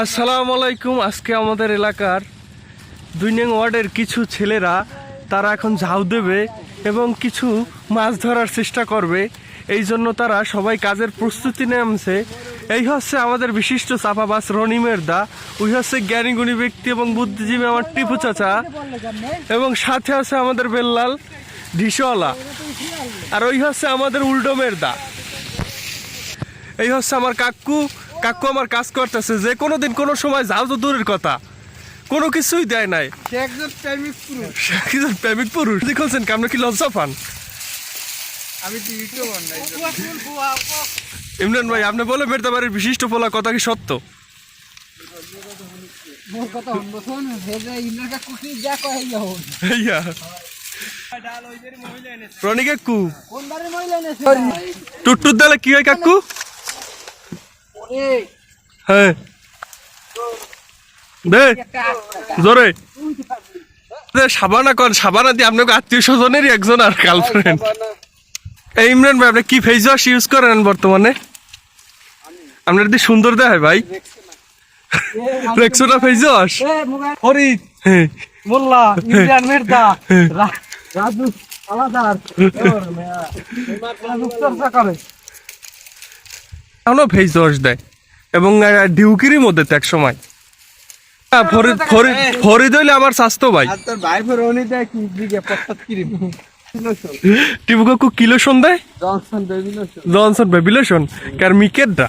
আসসালামু আলাইকুম আজকে আমাদের এলাকার দুই নং ওয়ার্ডের কিছু ছেলেরা, তারা এখন ঝাউ দেবে এবং কিছু মাছ ধরার চেষ্টা করবে। এই জন্য তারা সবাই কাজের প্রস্তুতি নামছে। এই হচ্ছে আমাদের বিশিষ্ট চাপাবাস রনিমের দা ওই হচ্ছে জ্ঞানীগুণী ব্যক্তি এবং বুদ্ধিজীবী আমার টিপু চাচা। এবং সাথে আছে আমাদের বেল্লাল ঢিসওয়ালা। আর ওই হচ্ছে আমাদের উল্ডোমের দা এই হচ্ছে আমার কাকু কাকু আমার কাজ করতেছে যে কোনো দিন কোনো সময় যাও তো দূরের কথা। কোনো কিছুই দেয় নাই। সে একজন প্রেমিক পুরুষ। সে একজন প্রেমিক পুরুষ। দেখছেন কেমন কি লজ্জা পান? আমি তো ইউটিউবার নাই ইমরান ভাই আপনি বলে মেরতে বাড়ির বিশিষ্ট পোলা কথা কি সত্য? রনি কাকু। টুটটুট দিলে কি হয় কাকু? হ্যাঁ দে জোরে। সাবানা কর সাবানা দিয়ে আপনাকে আত্মীয় স্বজনেরই একজন আর গার্লফ্রেন্ড এই ইমরান ভাই আপনি কি ফেস ওয়াশ ইউজ করেন বর্তমানে? আপনার দি সুন্দর দেয় ভাই। রেক্সোনা ফেস ওয়াশ হ্যাঁ মোল্লা ইন্ডিয়ান মেরদা রাজু রাজু চর্চা করে। এখনও ফেস ওয়াশ দেয়। এবং ডিউকিরই মধ্যে তো এক সময় হ্যাঁ, ফরিদ ফরিদ ফরিদ হইলে আমার স্বাস্থ্য ভাই। ফের দেয় জনসন বেবিলস জনসন বেবিলেশন কার মিকেটটা?